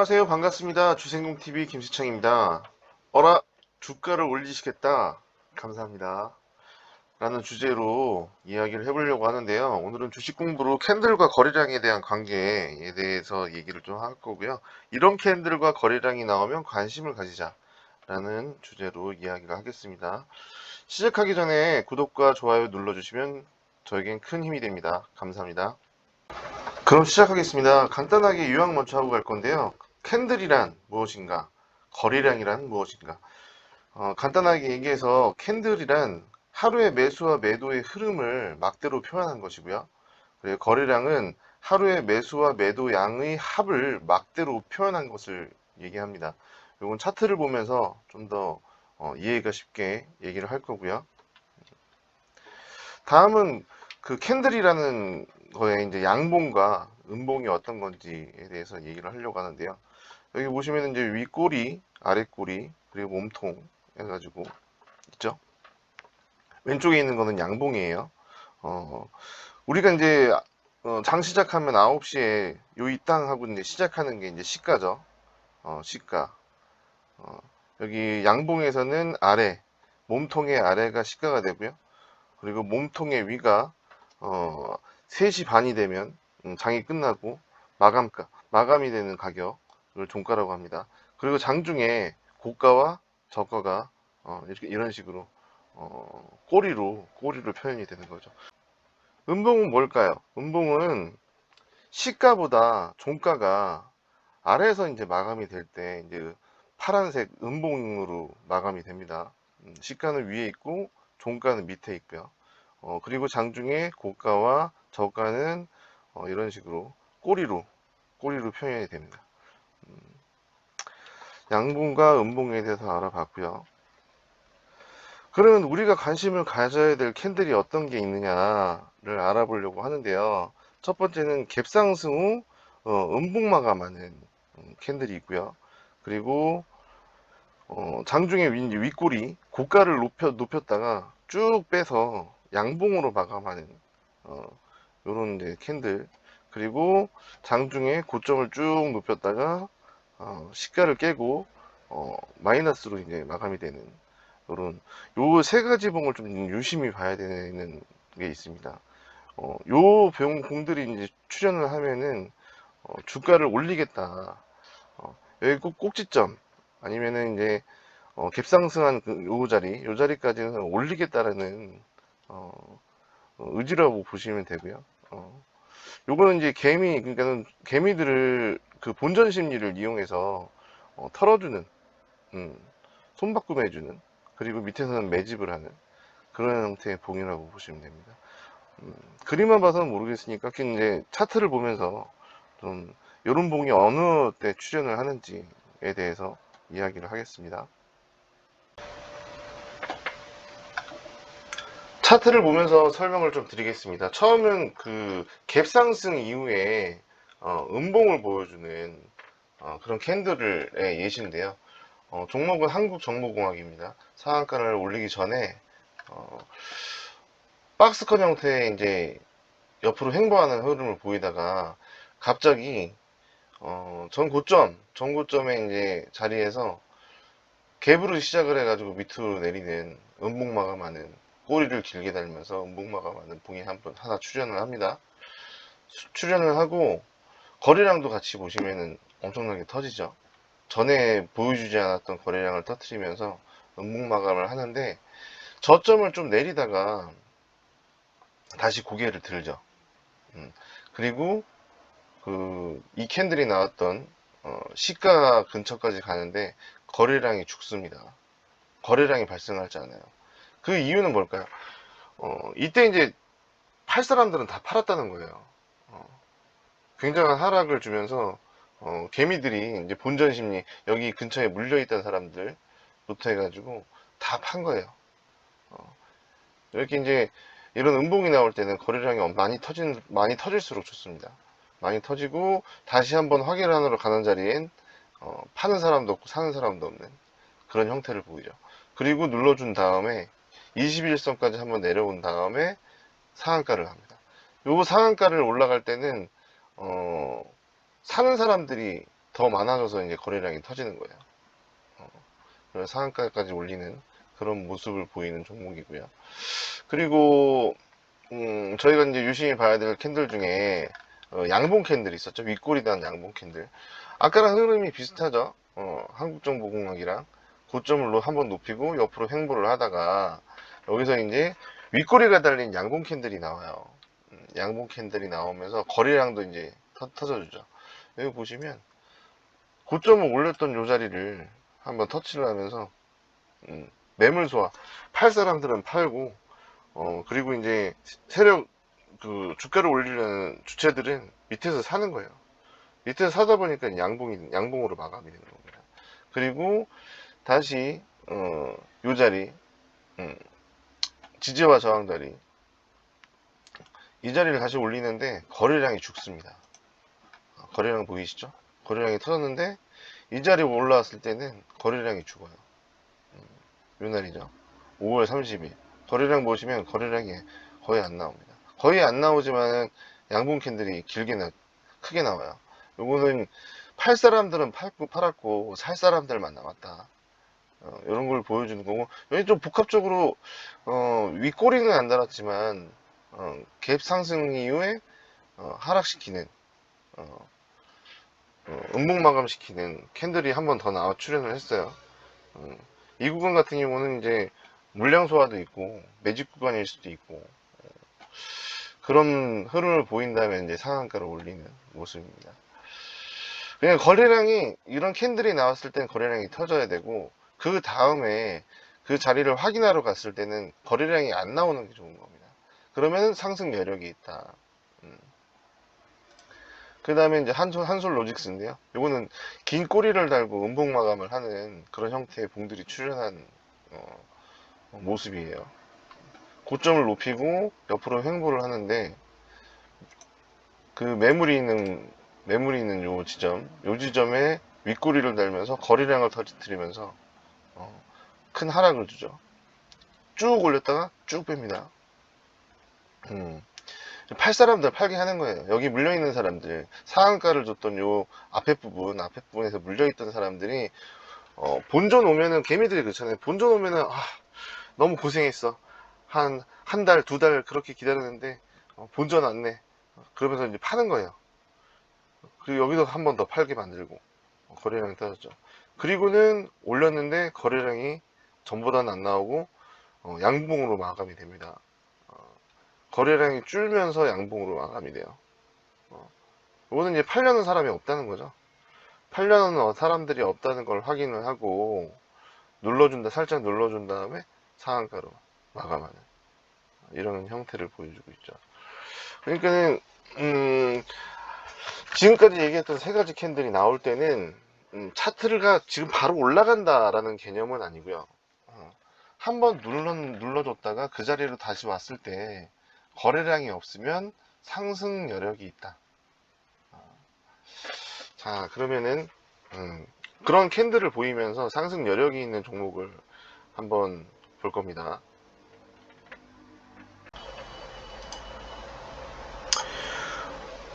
안녕하세요. 반갑습니다. 주생공TV 김수창입니다. 어라, 주가를 올리시겠다. 감사합니다. 라는 주제로 이야기를 해보려고 하는데요. 오늘은 주식 공부로 캔들과 거래량에 대한 관계에 대해서 얘기를 좀 할 거고요. 이런 캔들과 거래량이 나오면 관심을 가지자. 라는 주제로 이야기를 하겠습니다. 시작하기 전에 구독과 좋아요 눌러주시면 저에겐 큰 힘이 됩니다. 감사합니다. 그럼 시작하겠습니다. 간단하게 요약 먼저 하고 갈 건데요. 캔들이란 무엇인가? 거래량이란 무엇인가? 어, 간단하게 얘기해서 캔들이란 하루의 매수와 매도의 흐름을 막대로 표현한 것이고요. 그리고 거래량은 하루의 매수와 매도 양의 합을 막대로 표현한 것을 얘기합니다. 이건 차트를 보면서 좀더 어, 이해가 쉽게 얘기를 할 거고요. 다음은 그 캔들이라는 거에 이제 양봉과 음봉이 어떤 건지에 대해서 얘기를 하려고 하는데요. 여기 보시면 이제 윗꼬리, 아랫꼬리, 그리고 몸통 해가지고 있죠. 왼쪽에 있는 거는 양봉이에요. 어, 우리가 이제 어, 장 시작하면 9시에 요 이 땅 하고 이제 시작하는 게 이제 시가죠. 어, 시가. 어, 여기 양봉에서는 아래, 몸통의 아래가 시가가 되고요. 그리고 몸통의 위가 어, 3시 반이 되면 음, 장이 끝나고 마감가, 마감이 되는 가격 을 종가라고 합니다. 그리고 장중에 고가와 저가가 어, 이렇게 이런 식으로 어, 꼬리로 꼬리로 표현이 되는 거죠. 음봉은 뭘까요? 음봉은 시가보다 종가가 아래에서 이제 마감이 될 때 이제 파란색 음봉으로 마감이 됩니다. 음, 시가는 위에 있고 종가는 밑에 있고요. 어, 그리고 장중에 고가와 저가는 어, 이런 식으로 꼬리로 꼬리로 표현이 됩니다. 음, 양봉과 음봉에 대해서 알아봤고요. 그러면 우리가 관심을 가져야 될 캔들이 어떤 게 있느냐를 알아보려고 하는데요. 첫 번째는 갭상승 후 어, 음봉 마감하는 음, 캔들이 있고요. 그리고 어, 장중에 위, 윗꼬리 고가를 높여, 높였다가 쭉 빼서 양봉으로 마감하는 어, 요런 이제 캔들 그리고 장중에 고점을 쭉 높였다가 어, 시가를 깨고 어, 마이너스로 이제 마감이 되는 요런 요 세 가지 봉을 좀 유심히 봐야 되는 게 있습니다. 어, 요 병, 공들이 이제 출현을 하면은 어, 주가를 올리겠다. 어, 여기 꼭 꼭지점 아니면은 이제 어, 갭상승한 그 요 자리, 요 자리까지는 올리겠다라는 어, 어, 의지라고 보시면 되고요. 어, 요거는 이제 개미, 그러니까 개미들을 그 본전 심리를 이용해서 어, 털어주는, 음, 손바꿈 해주는, 그리고 밑에서는 매집을 하는 그런 형태의 봉이라고 보시면 됩니다. 음, 그림만 봐서는 모르겠으니까 이제 차트를 보면서 좀 이런 봉이 어느 때 출현을 하는지에 대해서 이야기를 하겠습니다. 차트를 보면서 설명을 좀 드리겠습니다. 처음은 그 갭상승 이후에 어, 음봉을 보여주는 어, 그런 캔들의 예시인데요. 어, 종목은 한국정보공학입니다. 상한가를 올리기 전에 어, 박스컷 형태의 이제 옆으로 횡보하는 흐름을 보이다가 갑자기 어, 전 고점, 전 고점의 이제 자리에서 갭으로 시작을 해가지고 밑으로 내리는 음봉 마감하는 꼬리를 길게 달면서 음봉 마감하는 봉이 한 번 하나 출연을 합니다. 수- 출연을 하고 거래량도 같이 보시면은 엄청나게 터지죠. 전에 보여주지 않았던 거래량을 터트리면서 음봉 마감을 하는데 저점을 좀 내리다가 다시 고개를 들죠. 음, 그리고 그 이 캔들이 나왔던 어, 시가 근처까지 가는데 거래량이 죽습니다. 거래량이 발생하지 않아요. 그 이유는 뭘까요? 어, 이때 이제 팔 사람들은 다 팔았다는 거예요. 어, 굉장한 하락을 주면서 어, 개미들이 이제 본전 심리 여기 근처에 물려 있던 사람들부터 해가지고 다 판 거예요. 어, 이렇게 이제 이런 음봉이 나올 때는 거래량이 많이 터진 많이 터질수록 좋습니다. 많이 터지고 다시 한번 확인하러 가는 자리엔 어, 파는 사람도 없고 사는 사람도 없는 그런 형태를 보이죠. 그리고 눌러준 다음에 21선까지 한번 내려온 다음에 상한가를 합니다. 요 상한가를 올라갈 때는 어, 사는 사람들이 더 많아져서 이제 거래량이 터지는 거예요. 어, 그래서 상한가까지 올리는 그런 모습을 보이는 종목이고요. 그리고 음, 저희가 이제 유심히 봐야 될 캔들 중에 어, 양봉 캔들이 있었죠. 윗골이 단 양봉 캔들. 아까랑 흐름이 비슷하죠. 어, 한국정보공학이랑 고점을 한번 높이고 옆으로 횡보를 하다가 여기서 이제 윗꼬리가 달린 양봉 캔들이 나와요. 음, 양봉 캔들이 나오면서 거래량도 이제 터, 터져주죠. 여기 보시면 고점을 올렸던 요 자리를 한번 터치를 하면서 음, 매물 소화 팔 사람들은 팔고 어 그리고 이제 세력 그 주가를 올리려는 주체들은 밑에서 사는 거예요. 밑에서 사다 보니까 양봉이 양봉으로 마감이 되는 겁니다. 그리고 다시 어요 자리 음, 지지와 저항 자리 이 자리를 다시 올리는데 거래량이 죽습니다. 어, 거래량 보이시죠? 거래량이 터졌는데 이 자리에 올라왔을 때는 거래량이 죽어요. 음, 요 날이죠. 5월 30일. 거래량 보시면 거래량이 거의 안 나옵니다. 거의 안 나오지만 양봉 캔들이 길게 나, 크게 나와요. 요거는 팔 사람들은 팔고 팔았고 살 사람들만 남았다. 어, 이런 걸 보여주는 거고 여기 좀 복합적으로 어, 윗꼬리는 안 달았지만 어, 갭 상승 이후에 어, 하락시키는 어, 어, 음봉 마감시키는 캔들이 한 번 더 나와 출연을 했어요. 어, 이 구간 같은 경우는 이제 물량 소화도 있고 매직 구간일 수도 있고 어, 그런 흐름을 보인다면 이제 상한가를 올리는 모습입니다. 그냥 거래량이 이런 캔들이 나왔을 땐 거래량이 터져야 되고 그 다음에 그 자리를 확인하러 갔을 때는 거래량이 안 나오는 게 좋은 겁니다. 그러면 상승 여력이 있다. 그 다음에 이제 한솔, 한솔 로직스인데요. 요거는 긴 꼬리를 달고 음봉 마감을 하는 그런 형태의 봉들이 출현한 어, 모습이에요. 고점을 높이고 옆으로 횡보를 하는데 그 매물이 있는 매물이 있는 요 지점, 요 지점에 윗꼬리를 달면서 거래량을 터뜨리면서 어, 큰 하락을 주죠. 쭉 올렸다가 쭉 뺍니다. 음, 팔 사람들 팔게 하는 거예요. 여기 물려있는 사람들, 상한가를 줬던 요 앞에 부분, 앞에 부분에서 물려있던 사람들이, 어, 본전 오면은, 개미들이 그렇잖아요. 본전 오면은, 아, 너무 고생했어. 한, 한 달, 두 달 그렇게 기다렸는데, 어, 본전 왔네. 그러면서 이제 파는 거예요. 그리고 여기서 한번 더 팔게 만들고, 어, 거래량이 떨어졌죠. 그리고는 올렸는데, 거래량이 전보다는 안 나오고, 어, 양봉으로 마감이 됩니다. 거래량이 줄면서 양봉으로 마감이 돼요. 어. 이거는 이제 팔려는 사람이 없다는 거죠. 팔려는 사람들이 없다는 걸 확인을 하고 눌러준다, 살짝 눌러준 다음에 상한가로 마감하는 이런 형태를 보여주고 있죠. 그러니까는 음, 지금까지 얘기했던 세 가지 캔들이 나올 때는 음, 차트가 지금 바로 올라간다라는 개념은 아니고요. 어, 한번 눌러 눌러줬다가 그 자리로 다시 왔을 때 거래량이 없으면 상승 여력이 있다. 어. 자, 그러면은 음, 그런 캔들을 보이면서 상승 여력이 있는 종목을 한번 볼 겁니다.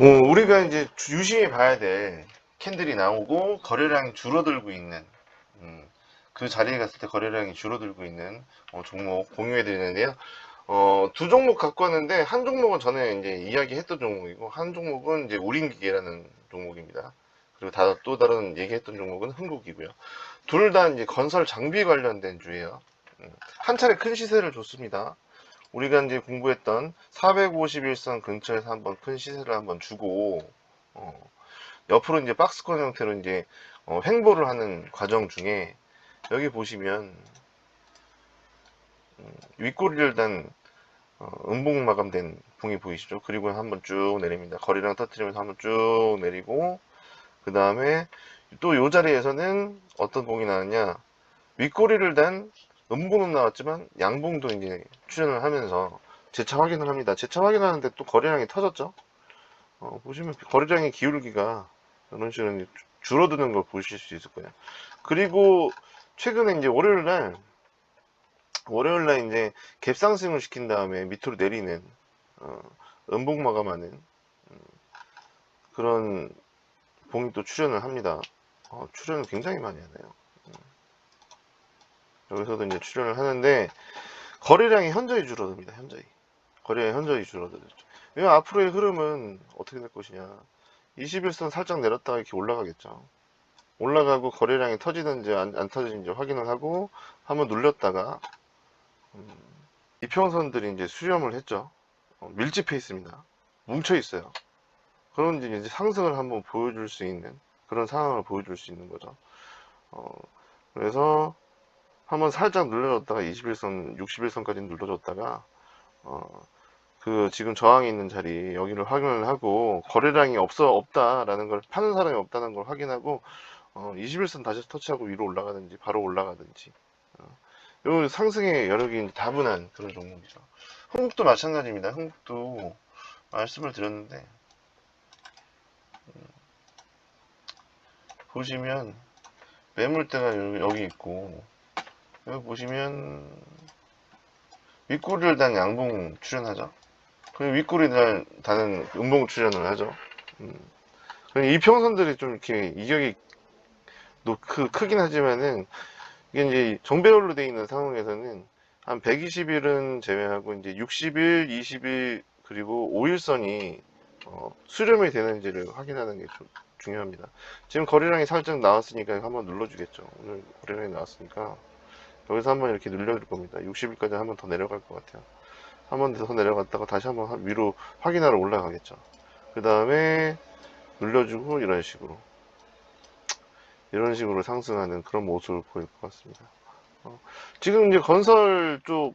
어, 우리가 이제 유심히 봐야 될 캔들이 나오고 거래량이 줄어들고 있는 음, 그 자리에 갔을 때 거래량이 줄어들고 있는 어, 종목 공유해 드리는데요. 어, 두 종목 갖고 왔는데, 한 종목은 전에 이제 이야기했던 종목이고, 한 종목은 이제 우린기계라는 종목입니다. 그리고 다, 또 다른 얘기했던 종목은 흥국이고요. 둘 다 이제 건설 장비 관련된 주예요. 음, 한 차례 큰 시세를 줬습니다. 우리가 이제 공부했던 451선 근처에서 한번 큰 시세를 한번 주고, 어, 옆으로 이제 박스권 형태로 이제, 어, 횡보를 하는 과정 중에, 여기 보시면, 음, 윗꼬리를 단 어, 음봉 마감된 봉이 보이시죠? 그리고 한번 쭉 내립니다. 거리랑 터트리면서 한번 쭉 내리고 그 다음에 또 이 자리에서는 어떤 봉이 나왔냐 윗꼬리를 단 음봉은 나왔지만 양봉도 이제 출연을 하면서 재차 확인을 합니다. 재차 확인하는데 또 거래량이 터졌죠? 어, 보시면 거래량의 기울기가 이런 식으로 줄어드는 걸 보실 수 있을 거예요. 그리고 최근에 이제 월요일 날 월요일 날 이제 갭상승을 시킨 다음에 밑으로 내리는 어, 음봉 마감하는 음, 그런 봉이 또 출연을 합니다. 어, 출연을 굉장히 많이 하네요. 음. 여기서도 이제 출연을 하는데 거래량이 현저히 줄어듭니다. 현저히 거래량이 현저히 줄어들죠. 왜냐면 앞으로의 흐름은 어떻게 될 것이냐. 21선 살짝 내렸다가 이렇게 올라가겠죠. 올라가고 거래량이 터지는지 안, 안 터지는지 확인을 하고 한번 눌렸다가 음, 이평선들이 이제 수렴을 했죠. 어, 밀집해 있습니다. 뭉쳐 있어요. 그런 이제 이제 상승을 한번 보여줄 수 있는 그런 상황을 보여줄 수 있는 거죠. 어, 그래서 한번 살짝 눌러줬다가 21선, 61선까지 눌러줬다가 어, 그 지금 저항이 있는 자리 여기를 확인을 하고 거래량이 없어 없다라는 걸 파는 사람이 없다는 걸 확인하고 어, 21선 다시 터치하고 위로 올라가든지 바로 올라가든지 어, 요 상승의 여력이 다분한 그런 종목이죠. 흥국도 마찬가지입니다. 흥국도 말씀을 드렸는데 음, 보시면 매물대가 여기, 있고 여기 보시면 윗꼬리를 단 양봉 출연하죠. 그리고 윗꼬리 를 다는 음봉 출연을 하죠. 음. 그리고 이평선들이 좀 이렇게 이격이 크긴 하지만은 이게 이제 정배열로 되어 있는 상황에서는 한 120일은 제외하고 이제 60일, 20일 그리고 5일선이 어, 수렴이 되는지를 확인하는 게 좀 중요합니다. 지금 거래량이 살짝 나왔으니까 한번 눌러주겠죠. 오늘 거래량이 나왔으니까 여기서 한번 이렇게 눌려줄 겁니다. 60일까지 한번 더 내려갈 것 같아요. 한 번 더 내려갔다가 다시 한번 한- 위로 확인하러 올라가겠죠. 그 다음에 눌려주고 이런 식으로 이런 식으로 상승하는 그런 모습을 보일 것 같습니다. 어, 지금 이제 건설 쪽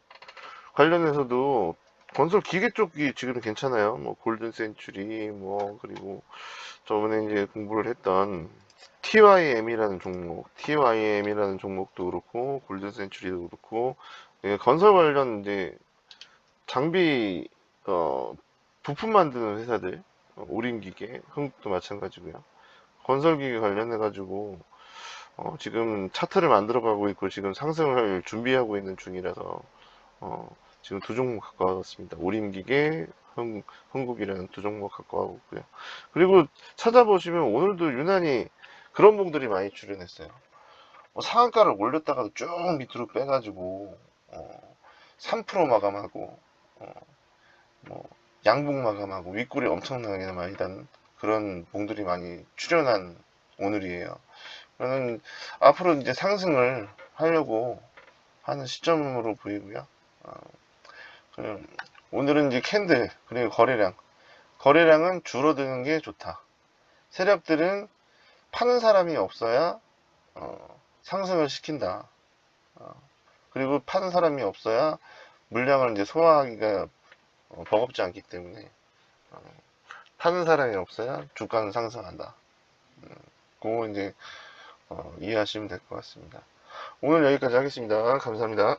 관련해서도 건설 기계 쪽이 지금 괜찮아요. 뭐 골든 센츄리 뭐 그리고 저번에 이제 공부를 했던 TYM이라는 종목, TYM이라는 종목도 그렇고 골든 센츄리도 그렇고 예, 건설 관련 이제 장비 어, 부품 만드는 회사들 어, 오림기계, 흥국도 마찬가지고요. 건설 기계 관련해 가지고 어, 지금 차트를 만들어 가고 있고 지금 상승을 준비하고 있는 중이라서 어, 지금 두 종목. 오림기계, 흥, 흥국이라는 두 종목 있고요. 그리고 찾아보시면 오늘도 유난히 그런 봉들이 많이 출연했어요. 뭐 상한가를 올렸다가도 쭉 밑으로 빼가지고 어, 3% 마감하고 어, 뭐 양봉 마감하고 윗골이 엄청나게 많이 단 그런 봉들이 많이 출연한 오늘이에요. 저는 앞으로 이제 상승을 하려고 하는 시점으로 보이고요. 어, 그 오늘은 이제 캔들 그리고 거래량 거래량은 줄어드는 게 좋다. 세력들은 파는 사람이 없어야 어, 상승을 시킨다. 어, 그리고 파는 사람이 없어야 물량을 이제 소화하기가 어, 버겁지 않기 때문에 어, 파는 사람이 없어야 주가는 상승한다. 음, 그거 이제 어, 이해하시면 될 것 같습니다. 오늘 여기까지 하겠습니다. 감사합니다.